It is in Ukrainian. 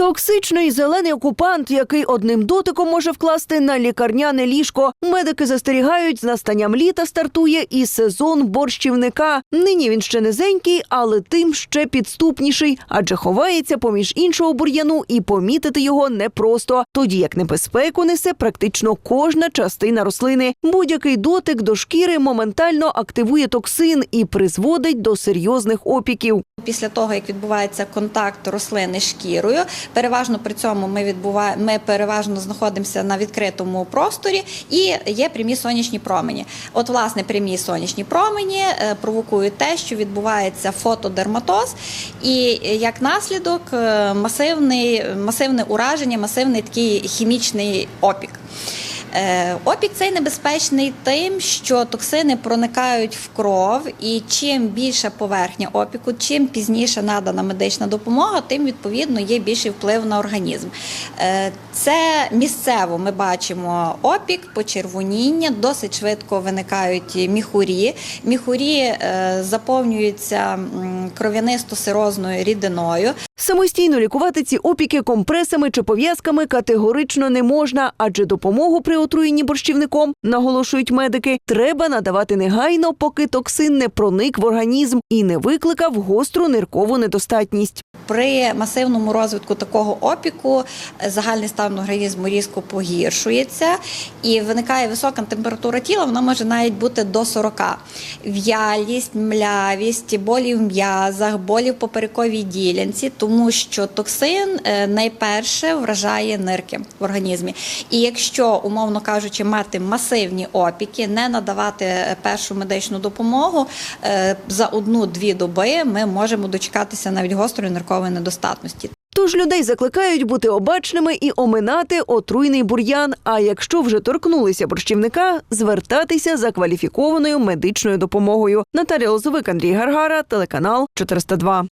Токсичний зелений окупант, який одним дотиком може вкласти на лікарняне ліжко. Медики застерігають, з настанням літа стартує і сезон борщівника. Нині він ще низенький, але тим ще підступніший, адже ховається поміж іншого бур'яну, і помітити його непросто. Тоді як небезпеку несе практично кожна частина рослини. Будь-який дотик до шкіри моментально активує токсин і призводить до серйозних опіків. Після того, як відбувається контакт рослини шкірою, переважно при цьому ми відбуваємо, ми переважно знаходимося на відкритому просторі і є прямі сонячні промені. От, власне, прямі сонячні промені е, провокують те, що відбувається фотодерматоз, і е, як наслідок е, масивний, масивне ураження, масивний такий хімічний опік. Е, Опік цей небезпечний тим, що токсини проникають в кров, і чим більша поверхня опіку, чим пізніше надана медична допомога, тим відповідно є більший вплив на організм. Е, Це місцево ми бачимо опік, почервоніння, досить швидко виникають міхурі. Міхурі е, заповнюються кров'янисто-сирозною рідиною. Самостійно лікувати ці опіки компресами чи пов'язками категорично не можна, адже допомогу при отруєнні борщівником, наголошують медики, треба надавати негайно, поки токсин не проник в організм і не викликав гостру ниркову недостатність. При масивному розвитку такого опіку е, загальний стан організму різко погіршується і виникає висока температура тіла, вона може навіть бути до 40. В'ялість, млявість, болі в м'язах, болі в поперековій ділянці, тому що токсин е, найперше вражає нирки в організмі. І якщо, умовно кажучи, мати масивні опіки, не надавати е, першу медичну допомогу за одну-дві доби, ми можемо дочекатися навіть гострої ниркової недостатності. Тож людей закликають бути обачними і оминати отруйний бур'ян. А якщо вже торкнулися борщівника, звертатися за кваліфікованою медичною допомогою. Наталія Лозовик, Андрій Гаргара, телеканал 402.